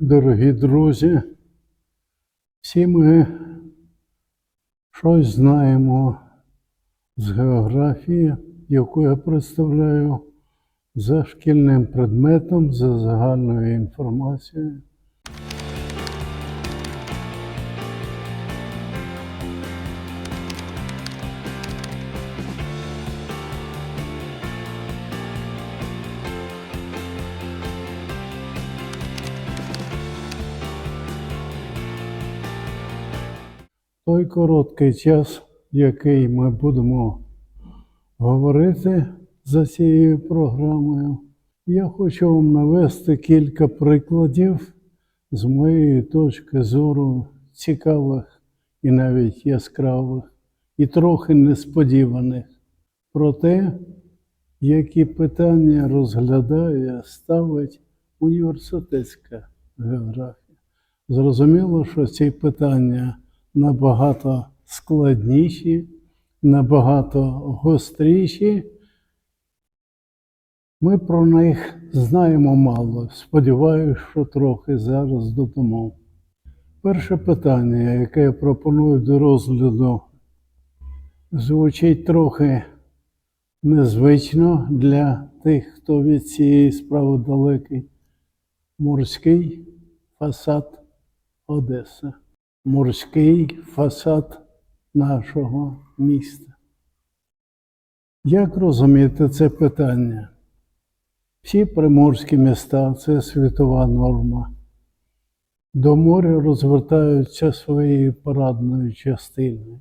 дорогі друзі. Всі ми щось знаємо з географії, яку я представляю за шкільним предметом, за загальною інформацією. Той короткий час, який ми будемо говорити за цією програмою, я хочу вам навести кілька прикладів з моєї точки зору цікавих і навіть яскравих, і трохи несподіваних про те, які питання розглядає, ставить університетська географія. Зрозуміло, що ці питання набагато складніші, набагато гостріші. Ми про них знаємо мало. Сподіваюся, що трохи зараз додамо. Перше питання, яке я пропоную до розгляду, звучить трохи незвично для тих, хто від цієї справи далекий. Морський фасад Одеси морський фасад нашого міста. Як розуміти це питання? Всі приморські міста це світова норма. До моря розвертаються своєю парадною частиною,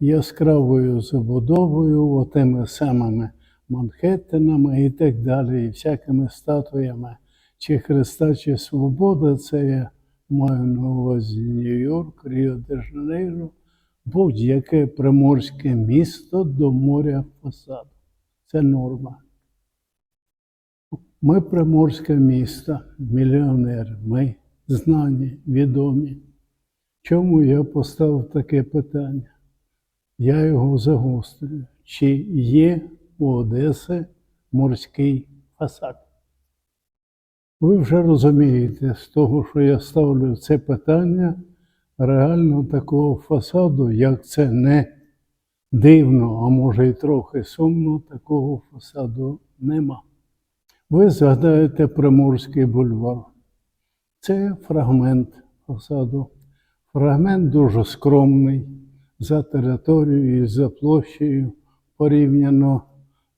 яскравою забудовою, отими самими Манхеттенами і так далі, і всякими статуями чи Христа, чи Свобода, це є маю на увазі Нью-Йорк, Ріо-де-Жанейро, будь-яке приморське місто до моря фасаду. Це норма. Ми приморське місто, мільйонери, ми знані, відомі. Чому я поставив таке питання? Я його загострюю. Чи є у Одеси морський фасад? Ви вже розумієте з того, що я ставлю це питання, реально такого фасаду, як це не дивно, а може і трохи сумно, такого фасаду нема. Ви згадаєте Приморський бульвар. Це фрагмент фасаду. Фрагмент дуже скромний за територією і за площею порівняно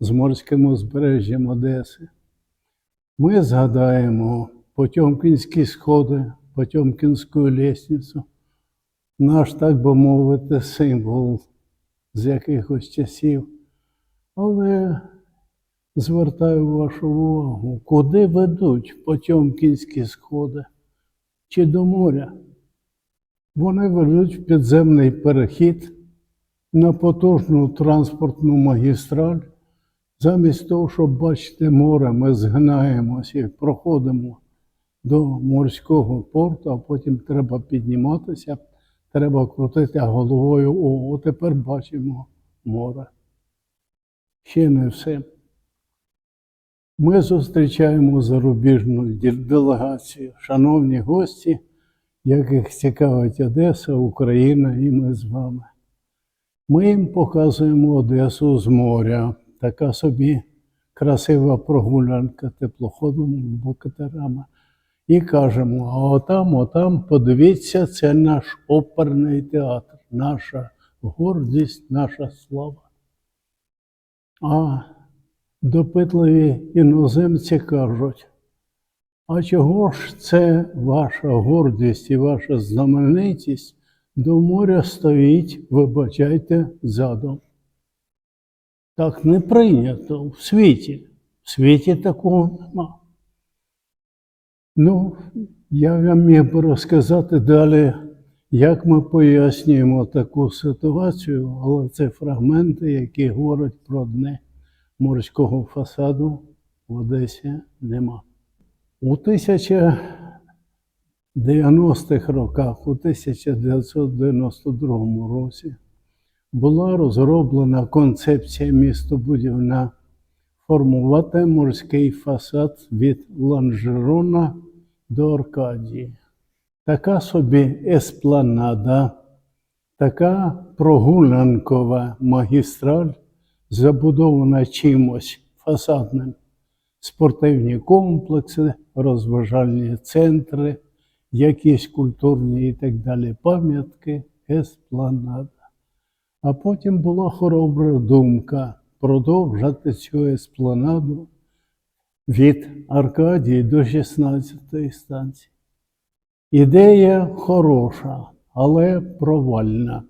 з морським узбережжям Одеси. Ми згадаємо Потьомкінські сходи, Потьомкінську лісницю, наш, так би мовити, символ з якихось часів. Але звертаю вашу увагу, куди ведуть Потьомкінські сходи чи до моря? Вони ведуть в підземний перехід на потужну транспортну магістраль. Замість того, щоб бачити море, ми згинаємося і проходимо до морського порту, а потім треба підніматися, треба крутити головою. О, тепер бачимо море. Ще не все. Ми зустрічаємо зарубіжну делегацію, шановні гості, яких цікавить Одеса, Україна і ми з вами. Ми їм показуємо Одесу з моря така собі красива прогулянка теплоходом катерами. І кажемо: а отам, отам, подивіться, це наш оперний театр, наша гордість, наша слава. А допитливі іноземці кажуть, а чого ж це ваша гордість і ваша знаменитість до моря стоїть, вибачайте, задом? Так не прийнято в світі. В світі такого нема. Ну, я вам міг би розказати далі, як ми пояснюємо таку ситуацію, але це фрагменти, які говорять про дне морського фасаду в Одесі нема. У 1090-х роках, у 1992 році, була розроблена концепція містобудівна формувати морський фасад від лонжерона до Аркадії. Така собі еспланада, така прогулянкова магістраль, забудована чимось фасадним. Спортивні комплекси, розважальні центри, якісь культурні і так далі пам'ятки, еспланада. А потім була хоробра думка продовжити цю еспланаду від Аркадії до 16 станції. Ідея хороша, але провальна.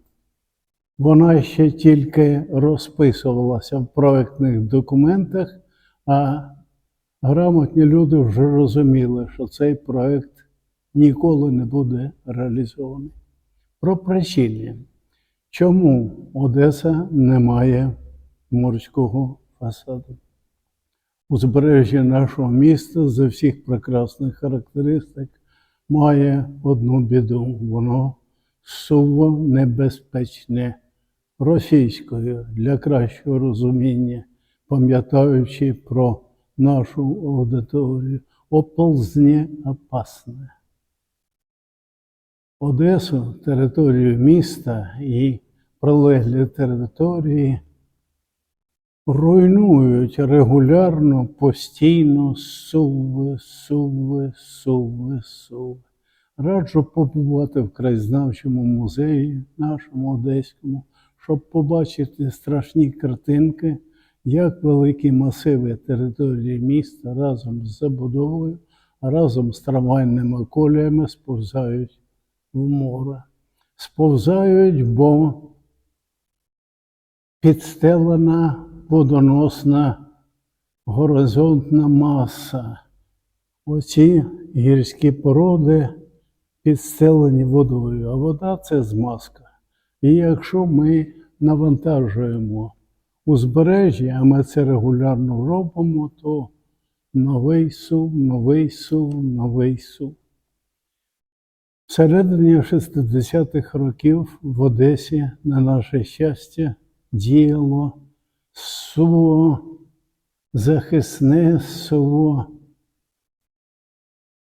Вона ще тільки розписувалася в проектних документах, а грамотні люди вже розуміли, що цей проект ніколи не буде реалізований. Про причини, чому Одеса не має морського фасаду. Узбережжя нашого міста за всіх прекрасних характеристик має одну біду. Воно суво небезпечне російською для кращого розуміння, пам'ятаючи про нашу аудиторію, оползне опасне. Одесу, територію міста і прилеглі території руйнують регулярно, постійно суви, суви, суви, суви. Раджу побувати в краєзнавчому музеї, нашому одеському, щоб побачити страшні картинки, як великі масиви території міста разом з забудовою, разом з трамвайними коліями сповзають в море. Сповзають, бо підстелена водоносна горизонтна маса. Оці гірські породи підстелені водою, а вода це змазка. І якщо ми навантажуємо узбережжя, а ми це регулярно робимо, то новий сув, новий сув, новий сув. Всередині 60-х років в Одесі, на наше щастя, діяло суво захисне суво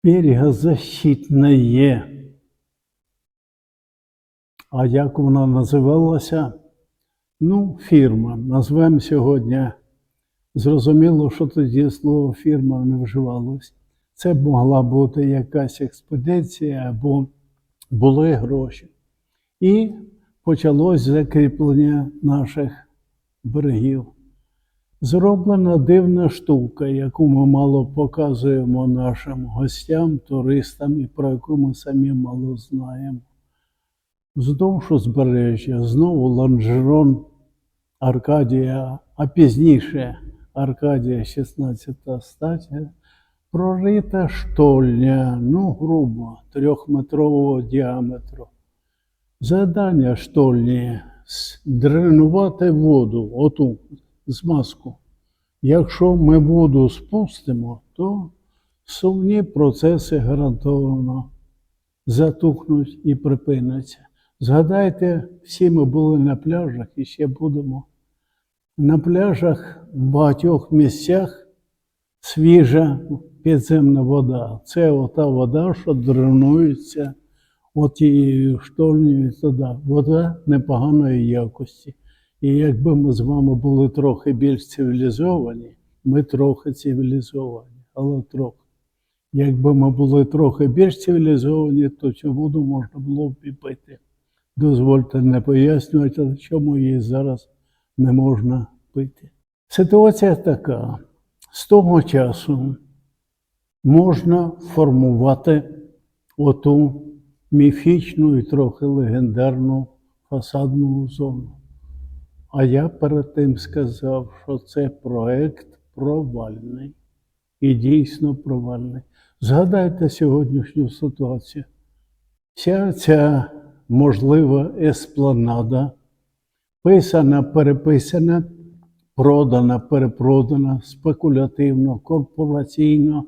берегозащитне. А як вона називалася? Ну, фірма. Назвемо сьогодні. Зрозуміло, що тоді слово фірма не вживалось. Це могла бути якась експедиція або були гроші. І почалось закріплення наших берегів. Зроблена дивна штука, яку ми мало показуємо нашим гостям, туристам і про яку ми самі мало знаємо. Вздовж узбережжя знову лонжерон Аркадія, а пізніше Аркадія 16 стаття, прорита штольня, ну, грубо, трьохметрового діаметру. Завдання штольні дренувати воду, оту змазку. Якщо ми воду спустимо, то сумні процеси гарантовано затухнуть і припиняться. Згадайте, всі ми були на пляжах і ще будемо. На пляжах в багатьох місцях свіжа підземна вода. Це ота вода, що дренується отією штольнею туди. Вода непоганої якості. І якби ми з вами були трохи більш цивілізовані, ми трохи цивілізовані, але трохи. Якби ми були трохи більш цивілізовані, то цю воду можна було б і пити. Дозвольте не пояснювати, чому її зараз не можна пити. Ситуація така: з того часу можна формувати оту міфічну і трохи легендарну фасадну зону. А я перед тим сказав, що це проект провальний і дійсно провальний. Згадайте сьогоднішню ситуацію. Вся ця можлива еспланада, писана, переписана, продана, перепродана, спекулятивно, корпораційно.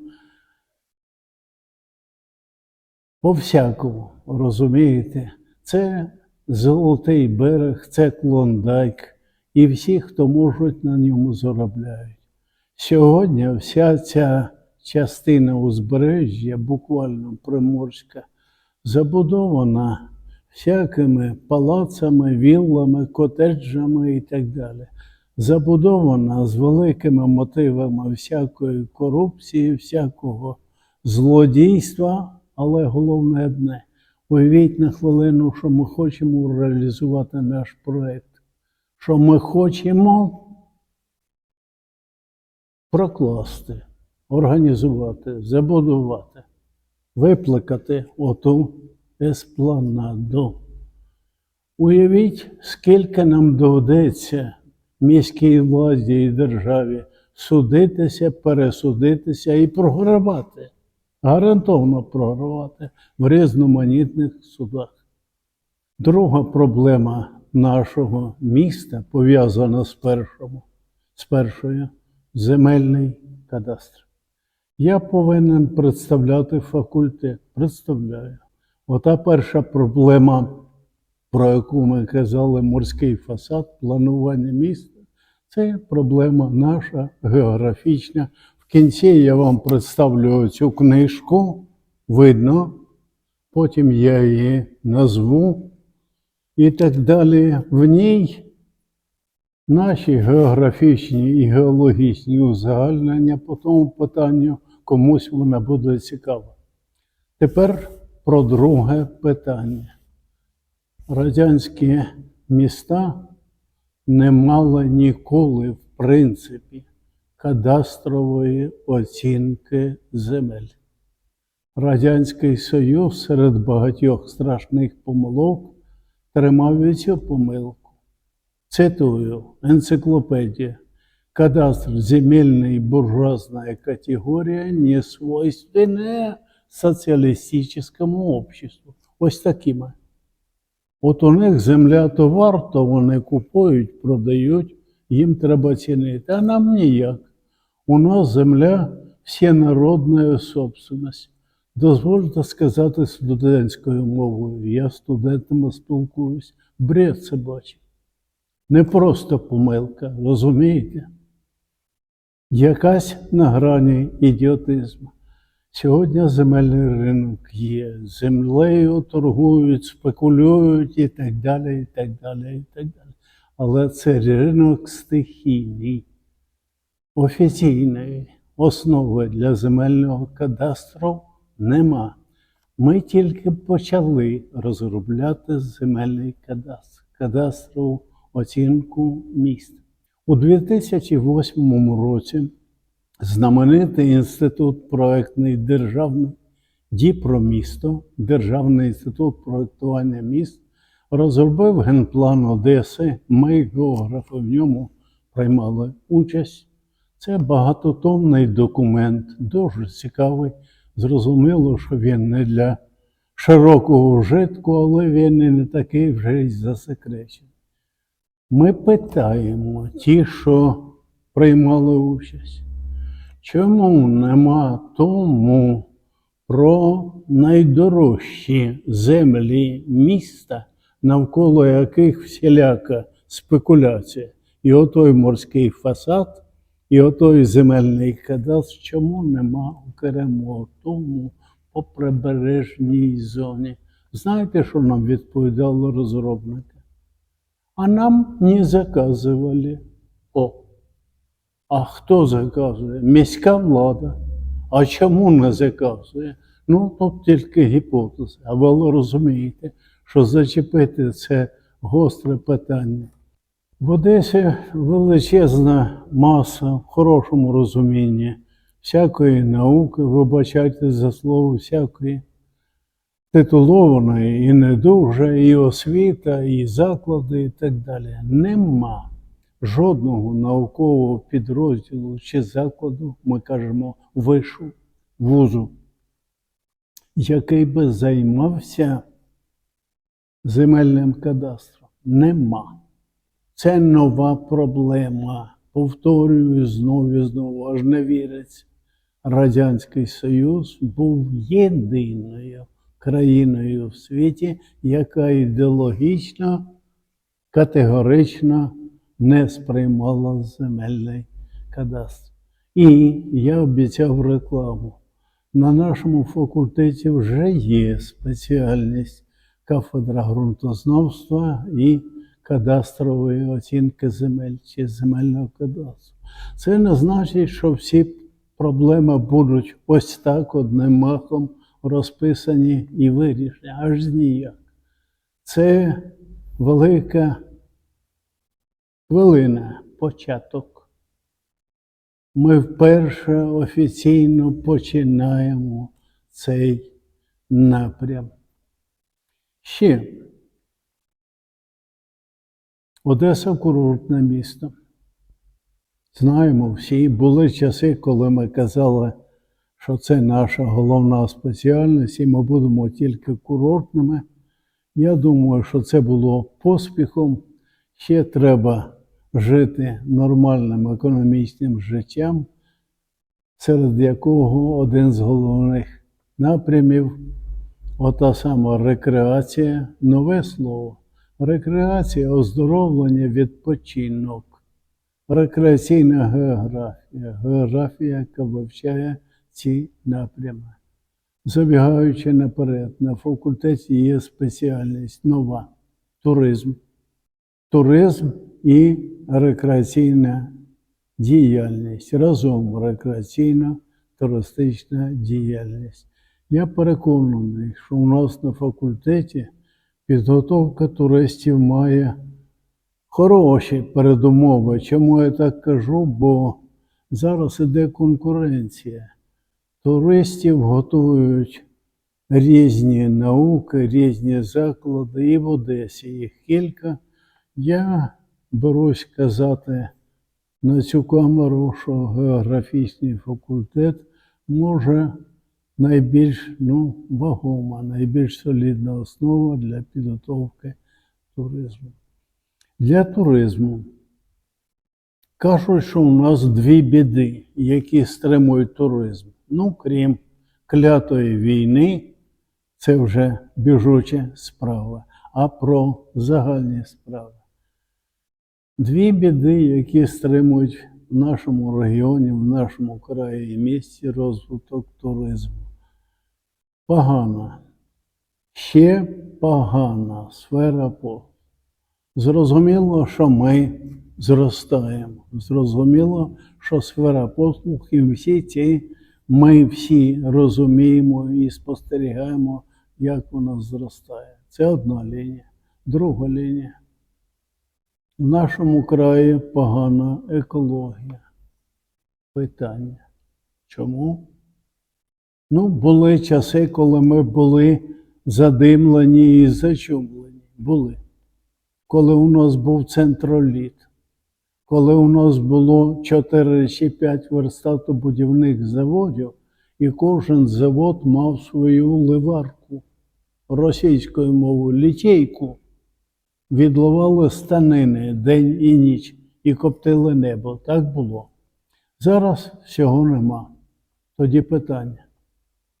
По-всякому, розумієте, це Золотий берег, це Клондайк, і всі, хто можуть на ньому заробляють. Сьогодні вся ця частина узбережжя, буквально приморська, забудована всякими палацами, віллами, котеджами і так далі. Забудована з великими мотивами всякої корупції, всякого злодійства, але головне одне. Уявіть на хвилину, що ми хочемо реалізувати наш проєкт, що ми хочемо прокласти, організувати, забудувати, виплакати оту еспланаду. Уявіть, скільки нам доведеться міській владі і державі судитися, пересудитися і програвати, гарантовано програвати в різноманітних судах. Друга проблема нашого міста пов'язана з першому, з першою земельний кадастр. Я повинен представляти факультет. Представляю. Ота перша проблема, про яку ми казали, морський фасад, планування міста, це проблема наша географічна. Кінці я вам представлю цю книжку, видно, потім я її назву і так далі. В ній наші географічні і геологічні узагальнення по тому питанню комусь вона буде цікава. Тепер про друге питання. Радянські міста не мали ніколи, в принципі, кадастрової оцінки земель. Радянський Союз серед багатьох страшних помилок тримав цю помилку. Цитую энциклопедия. Кадастр земельной буржуазная категория, не свойственная соціалістичному обществу. Ось такими. От у них земля товар, то вони купують, продають, їм треба цінити. А нам ніяк. У нас земля всенародна собственность. Дозвольте сказати студентською мовою. Я студентами спілкуюсь. Бред це бачив. Не просто помилка, розумієте? Якась на грані ідіотизму. Сьогодні земельний ринок є, землею торгують, спекулюють і так далі, і так далі, і так далі. Але це ринок стихійний, офіційної основи для земельного кадастру нема. Ми тільки почали розробляти земельний кадастр, кадастрову оцінку міст. У 2008 році знаменитий інститут проектний державний Діпромісто, Державний інститут проектування міст, розробив генплан Одеси. Ми, географи, в ньому приймали участь. Це багатотомний документ, дуже цікавий. Зрозуміло, що він не для широкого вжитку, але він і не такий вже й засекречений. Ми питаємо ті, що приймали участь, чому нема тому про найдорожчі землі міста, навколо яких всіляка спекуляція, і отой морський фасад, і отой земельний кадастр, чому нема окремо тому по прибережній зоні? Знаєте, що нам відповідали розробники? А нам не заказывали. О, а хто заказує? Міська влада. А чому не заказує? Ну, тут тільки гіпотези. А ви розумієте, що зачепити це гостре питання. В Одесі величезна маса в хорошому розумінні всякої науки, вибачайте за слово, всякої титулованої і не дуже, і освіта, і заклади, і так далі. Нема жодного наукового підрозділу чи закладу, ми кажемо, вишу, вузу, який би займався земельним кадастром. Нема. Це нова проблема. Повторюю знову і знову, аж не віриться. Радянський Союз був єдиною країною в світі, яка ідеологічно, категорично не сприймала земельний кадастр. І я обіцяв рекламу. На нашому факультеті вже є спеціальність кафедра ґрунтознавства і кадастрової оцінки земель чи земельного кадастру. Це не значить, що всі проблеми будуть ось так одним махом розписані і вирішені. Аж ніяк. Це велика хвилина, початок. Ми вперше офіційно починаємо цей напрям. Ще Одеса курортне місто. Знаємо всі, були часи, коли ми казали, що це наша головна спеціальність, і ми будемо тільки курортними. Я думаю, що це було поспіхом. Ще треба жити нормальним економічним життям, серед якого один з головних напрямів ота сама рекреація, нове слово. Рекреація, оздоровлення, відпочинок. Рекреаційна географія, географія, яка вивчає ці напрями. Забігаючи наперед, на факультеті є спеціальність нова туризм. Туризм і рекреаційна діяльність. Разом рекреаційна туристична діяльність. Я переконаний, що у нас на факультеті підготовка туристів має хороші передумови. Чому я так кажу? Бо зараз іде конкуренція. Туристів готують різні науки, різні заклади, і в Одесі їх кілька. Я берусь казати на цю камеру, що географічний факультет може найбільш ну, вагома, найбільш солідна основа для підготовки туризму. Для туризму кажуть, що у нас дві біди, які стримують туризм. Ну, крім клятої війни, це вже біжуча справа, а про загальні справи. Дві біди, які стримують в нашому регіоні, в нашому краї і місті розвиток туризму. Погана, ще погана сфера послуг. Зрозуміло, що ми зростаємо. Зрозуміло, що сфера послуг і всі ці ми всі розуміємо і спостерігаємо, як вона зростає. Це одна лінія. Друга лінія. В нашому краї погана екологія. Питання. Чому? Ну, були часи, коли ми були задимлені і зачумлені. Були. Коли у нас був центроліт, коли у нас було 4 чи 5 верстатобудівних заводів, і кожен завод мав свою ливарку російською мовою, літейку. Відливали станини день і ніч і коптили небо. Так було. Зараз всього нема. Тоді питання.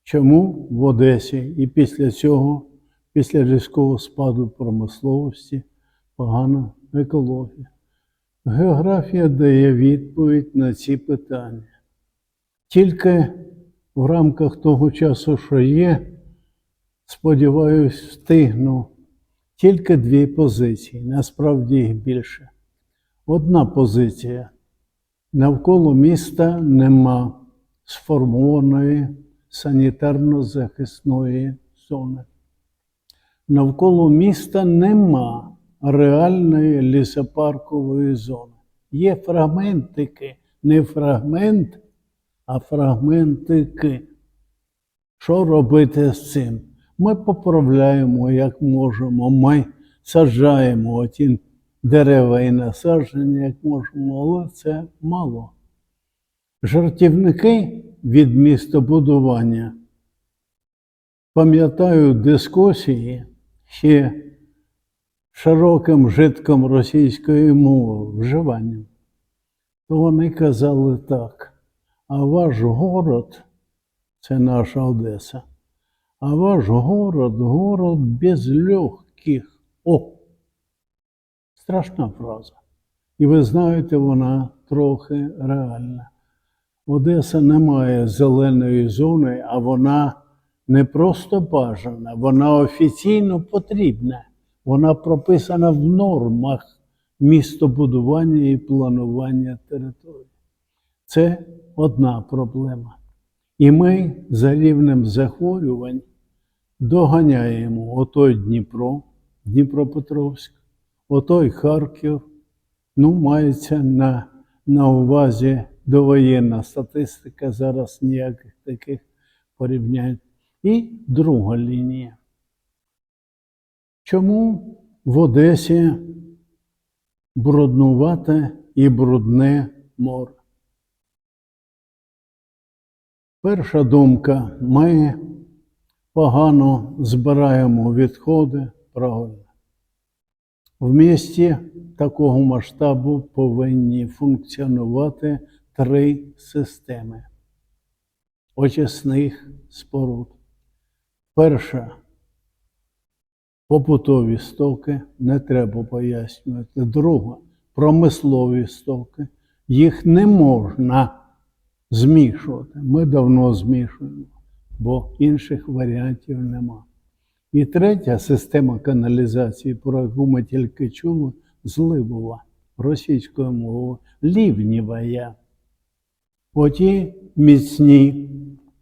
Чому в Одесі і після цього, після різкого спаду промисловості, погана екологія? Географія дає відповідь на ці питання. Тільки в рамках того часу, що є, сподіваюсь, встигну тільки дві позиції, насправді їх більше. Одна позиція. Навколо міста нема сформованої санітарно-захисної зони. Навколо міста нема реальної лісопаркової зони. Є фрагментики, не фрагмент, а фрагментики. Що робити з цим? Ми поправляємо, як можемо, ми саджаємо оті дерева і насадження, як можемо, але це мало. Жартівники від містобудування. Пам'ятаю дискусії ще широким житком російської мови, вживанням. То вони казали так, а ваш город це наша Одеса, а ваш город город без легких. О! Страшна фраза. І ви знаєте, вона трохи реальна. Одеса не має зеленої зони, а вона не просто бажана, вона офіційно потрібна. Вона прописана в нормах містобудування і планування території. Це одна проблема. І ми за рівнем захворювань доганяємо отой Дніпро, Дніпропетровськ, отой Харків. Ну, мається на, на увазі довоєнна статистика, зараз ніяких таких порівнянь. І друга лінія. Чому в Одесі бруднувате і брудне море? Перша думка, ми погано збираємо відходи, правильно. В місті такого масштабу повинні функціонувати три системи очисних споруд. Перша побутові стоки, не треба пояснювати. Друга промислові стоки. Їх не можна змішувати. Ми давно змішуємо, бо інших варіантів нема. І третя система каналізації, про яку ми тільки чули, зливова російською мовою, лівнівая. Оті міцні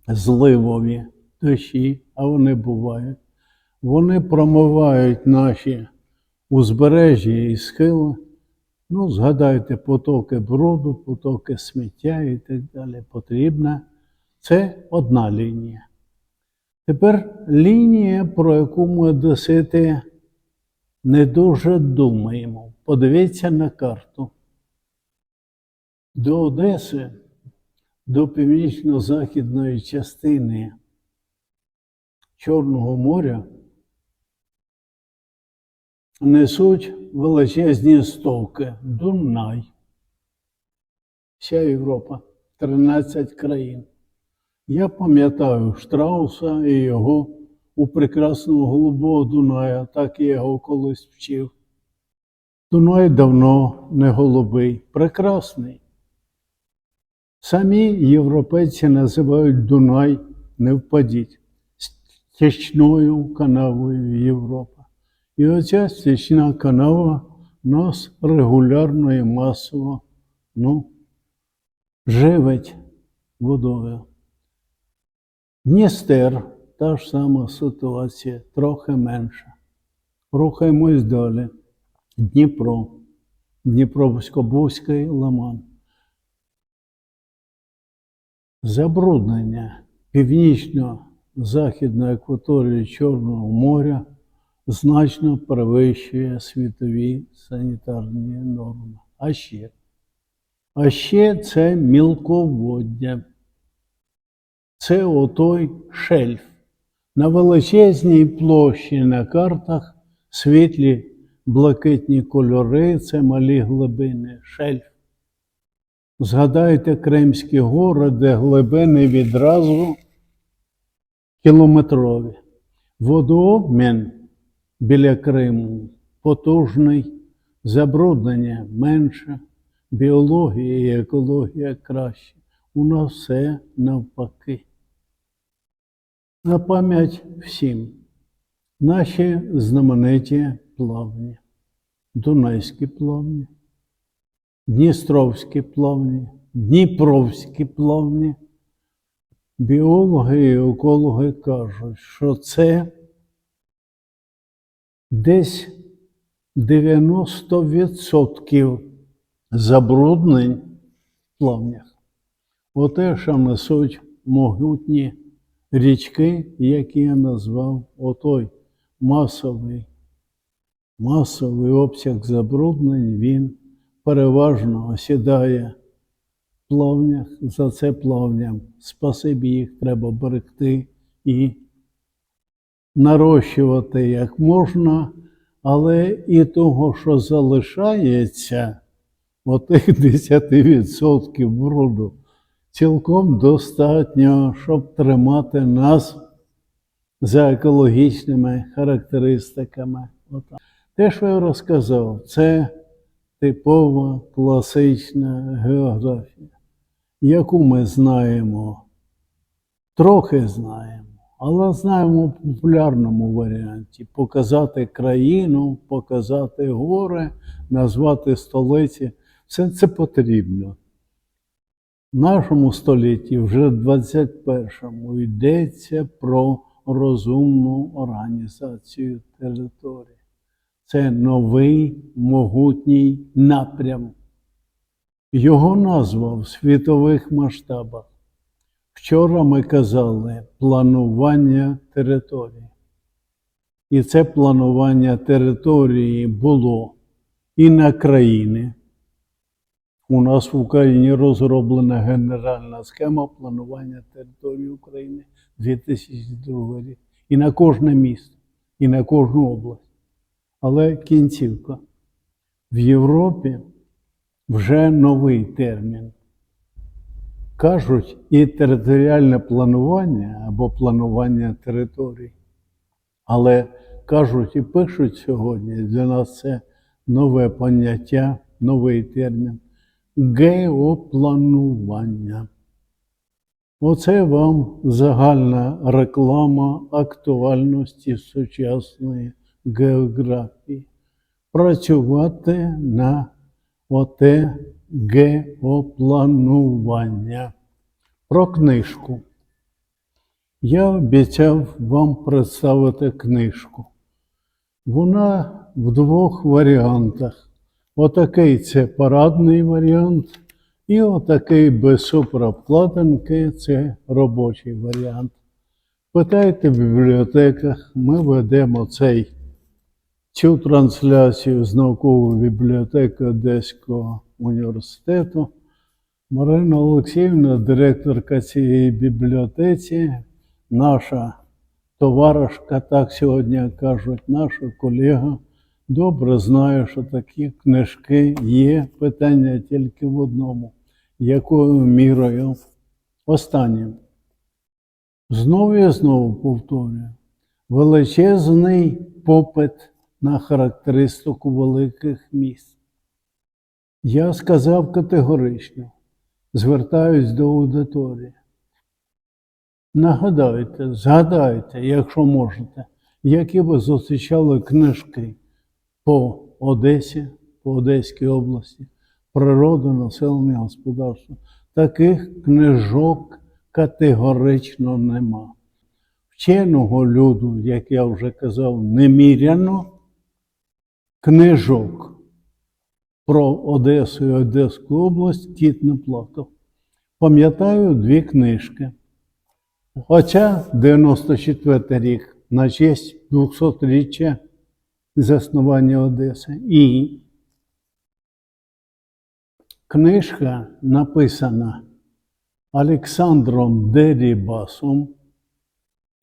зливові дощі, а вони бувають. Вони промивають наші узбережжя і схили. Ну, згадайте потоки бруду, потоки сміття і так далі. Потрібна. Це одна лінія. Тепер лінія, про яку ми досити не дуже думаємо. Подивіться на карту. До Одеси, до північно-західної частини Чорного моря несуть величезні стовки Дунай. Вся Європа, 13 країн. Я пам'ятаю Штрауса і його у прекрасного голубого Дуная, так я його колись вчив. Дунай давно не голубий, прекрасний. Самі європейці називають Дунай, не впадіть, стічною канавою Європа. І оця стічна канава нас регулярно і масово ну, живить водою. Дністер та ж сама ситуація, трохи менша. Рухаємось далі. Дніпро, Дніпровсько-Бузький Ламан. Забруднення північно-західної акваторії Чорного моря значно перевищує світові санітарні норми. А ще, а ще це мілководдя. Це отой шельф. На величезній площі на картах світлі блакитні кольори, це малі глибини, шельф. Згадайте Кримські гори, де глибини відразу кілометрові. Водообмін біля Криму потужний, забруднення менше, біологія і екологія краще. У нас все навпаки. На пам'ять всім наші знамениті плавні, Дунайські плавні, Дністровські плавні, Дніпровські плавні. Біологи і екологи кажуть, що це десь 90% забруднень в плавнях. Оте, що несуть могутні річки, які я назвав отой масовий, масовий обсяг забруднень, він переважно осідає в плавнях. За це плавням спасибі їх треба берегти і нарощувати як можна, але і того, що залишається, отих 10% бруду, цілком достатньо, щоб тримати нас за екологічними характеристиками. Те, що я розказав, це типова класична географія. яку ми знаємо, трохи знаємо, але знаємо в популярному варіанті показати країну, показати гори, назвати столиці. Все це потрібно. В нашому столітті, вже 21-му, йдеться про розумну організацію території. Це новий могутній напрям. Його назва в світових масштабах. Вчора ми казали планування території. І це планування території було і на країни. У нас в Україні розроблена генеральна схема планування території України 2002 рік. І на кожне місто, і на кожну область. Але кінцівка. В Європі вже новий термін. Кажуть, і територіальне планування або планування територій. Але кажуть і пишуть сьогодні, для нас це нове поняття, новий термін геопланування. Оце вам загальна реклама актуальності сучасної географії. Працювати на оте геопланування. Про книжку. Я обіцяв вам представити книжку. Вона в двох варіантах. Отакий це парадний варіант, і отакий без суправкладинки це робочий варіант. Питайте в бібліотеках, ми ведемо цей, цю трансляцію з наукової бібліотеки Одеського університету. Марина Олексіївна, директорка цієї бібліотеці, наша товаришка, так сьогодні кажуть, наша колега, добре знає, що такі книжки є. Питання тільки в одному, якою мірою останнім. Знову і знову повторюю, величезний попит на характеристику великих міст. Я сказав категорично, звертаюсь до аудиторії. Нагадайте, згадайте, якщо можете, які ви зустрічали книжки по Одесі, по Одеській області, природа, населення, господарство. Таких книжок категорично нема. Вченого люду, як я вже казав, неміряно книжок про Одесу і Одеську область кіт не плакав. Пам'ятаю дві книжки. Хоча 94 рік на честь 200-річчя заснування Одеси. І книжка написана Олександром Дерібасом.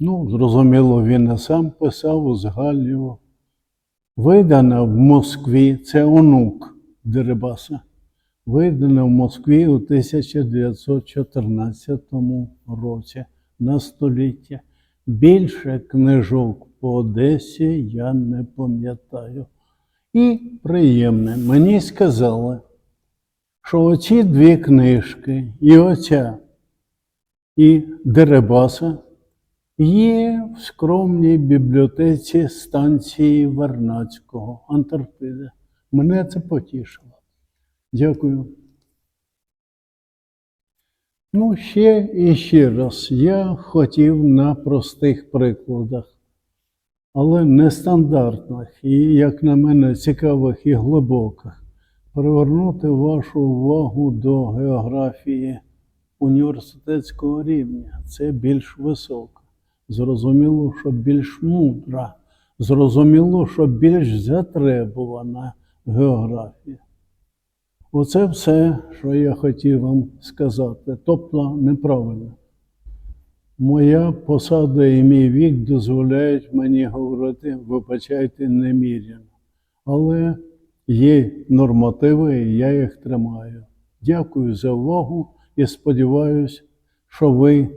Ну, зрозуміло, він не сам писав, узгальнював. Видана в Москві, це онук Дерибаса. Видана в Москві у 1914 році на століття. Більше книжок по Одесі я не пам'ятаю. І приємне, мені сказали, що оці дві книжки, і оця, і Дерибаса, є в скромній бібліотеці станції Вернацького, Антарктиди. Мене це потішило. Дякую. Ну, ще і ще раз, я хотів на простих прикладах, але нестандартних і, як на мене, цікавих і глибоких, привернути вашу увагу до географії університетського рівня. Це більш висока. Зрозуміло, що більш мудра. Зрозуміло, що більш затребувана географія. Оце все, що я хотів вам сказати. Тобто неправильно. Моя посада і мій вік дозволяють мені говорити, вибачайте, неміряно. Але є нормативи, і я їх тримаю. Дякую за увагу і сподіваюся, що ви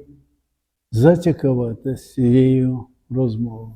зацікавитесь цією розмовою.